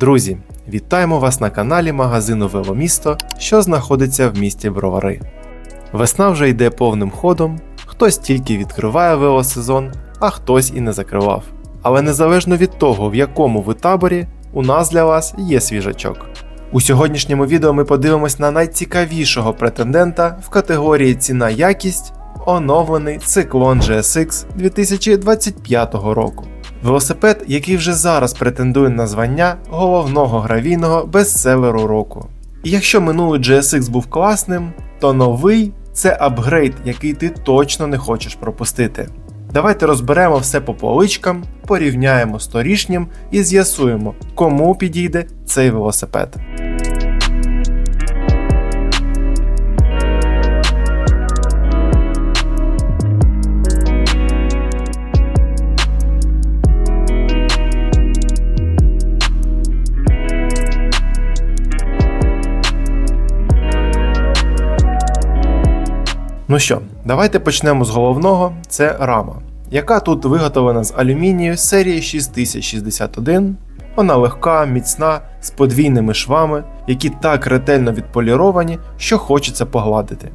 Друзі, вітаємо вас на каналі магазину Веломісто, що знаходиться в місті Бровари. Весна вже йде повним ходом, хтось тільки відкриває велосезон, а хтось і не закривав. Але незалежно від того, в якому ви таборі, у нас для вас є свіжачок. У сьогоднішньому відео ми подивимось на найцікавішого претендента в категорії ціна якість оновлений циклон GSX 2025 року. Велосипед, який вже зараз претендує на звання головного гравійного бестселеру року. І якщо минулий GSX був класним, то новий це апгрейд, який ти точно не хочеш пропустити. Давайте розберемо все по поличкам, порівняємо з торішнім і з'ясуємо, кому підійде цей велосипед. Ну що, давайте почнемо з головного: це рама, яка тут виготовлена з алюмінію серії 6061. Вона легка, міцна, з подвійними швами, які так ретельно відполіровані, що хочеться погладити.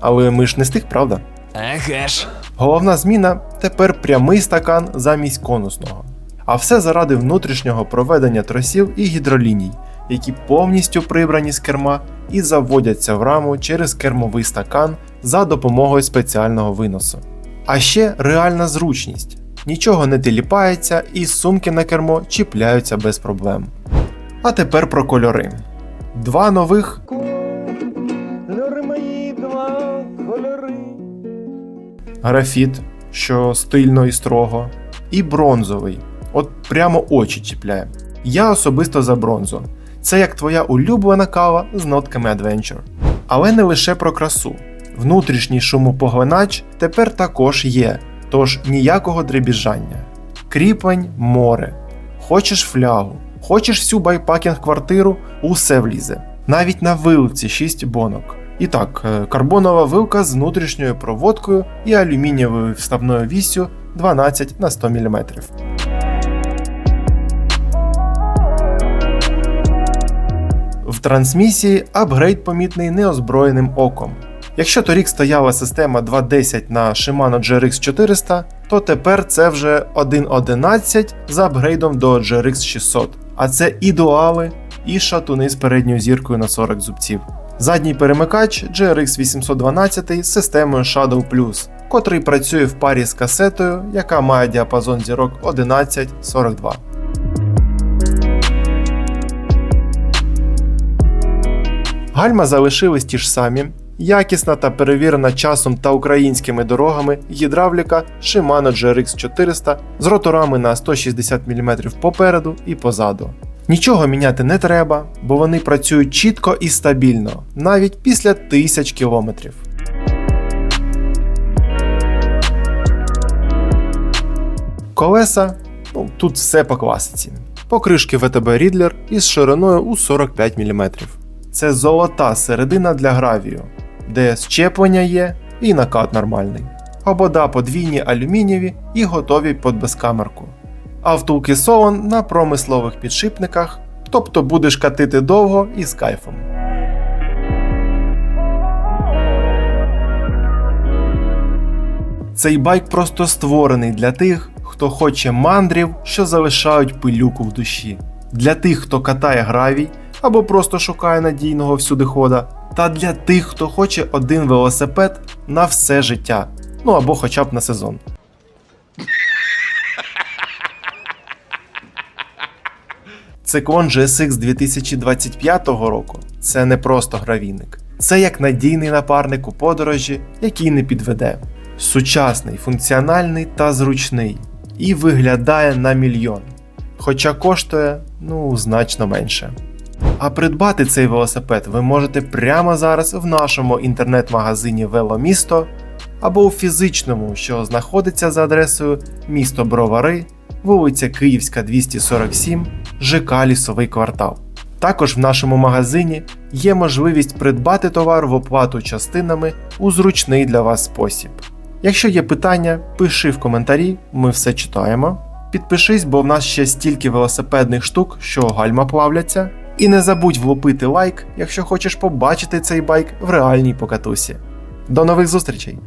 Але ми ж не з тих, правда? Еге ж. Головна зміна тепер прямий стакан замість конусного. А все заради внутрішнього проведення тросів і гідроліній, які повністю прибрані з керма і заводяться в раму через кермовий стакан за допомогою спеціального виносу. А ще реальна зручність. Нічого не теліпається і сумки на кермо чіпляються без проблем. А тепер про кольори. Два нових графіт, що стильно і строго, і бронзовий. От прямо очі чіпляє. Я особисто за бронзу. Це як твоя улюблена кава з нотками Adventure. Але не лише про красу. Внутрішній шумопоглинач тепер також є, тож ніякого дребіжання. Кріпень море. Хочеш флягу, хочеш всю байпакінг квартиру, усе влізе. Навіть на вилці 6 бонок. І так, е, карбонова вилка з внутрішньою проводкою і алюмінієвою вставною вісю 12 на 100 мм. В трансмісії апгрейд помітний неозброєним оком. Якщо торік стояла система 2.10 на Shimano GRX 400, то тепер це вже 1.11 з апгрейдом до GRX 600. А це і дуали, і шатуни з передньою зіркою на 40 зубців. Задній перемикач GRX 812 з системою Shadow Plus, котрий працює в парі з касетою, яка має діапазон зірок 11-42. Гальма залишились ті ж самі. Якісна та перевірена часом та українськими дорогами гідравліка Shimano GRX 400 з роторами на 160 мм попереду і позаду. Нічого міняти не треба, бо вони працюють чітко і стабільно, навіть після тисяч кілометрів. Колеса, ну тут все по класиці. Покришки ВТБ Рідлер із шириною у 45 мм. Це золота середина для гравію, де щеплення є і накат нормальний. Обода подвійні алюмінієві і готові під безкамерку. А втулки Solon на промислових підшипниках, тобто будеш катити довго і з кайфом. Цей байк просто створений для тих, хто хоче мандрів, що залишають пилюку в душі, для тих, хто катає гравій або просто шукає надійного всюдихода, та для тих, хто хоче один велосипед на все життя, ну або хоча б на сезон. Циклон GSX 2025 року це не просто гравійник. Це як надійний напарник у подорожі, який не підведе. Сучасний, функціональний та зручний. І виглядає на мільйон. Хоча коштує ну значно менше. А придбати цей велосипед ви можете прямо зараз в нашому інтернет-магазині Веломісто або у фізичному, що знаходиться за адресою місто Бровари, вулиця Київська, 247, ЖК Лісовий квартал. Також в нашому магазині є можливість придбати товар в оплату частинами у зручний для вас спосіб. Якщо є питання, пиши в коментарі, ми все читаємо. Підпишись, бо в нас ще стільки велосипедних штук, що гальма плавляться. І не забудь влупити лайк, якщо хочеш побачити цей байк в реальній покатусі. До нових зустрічей!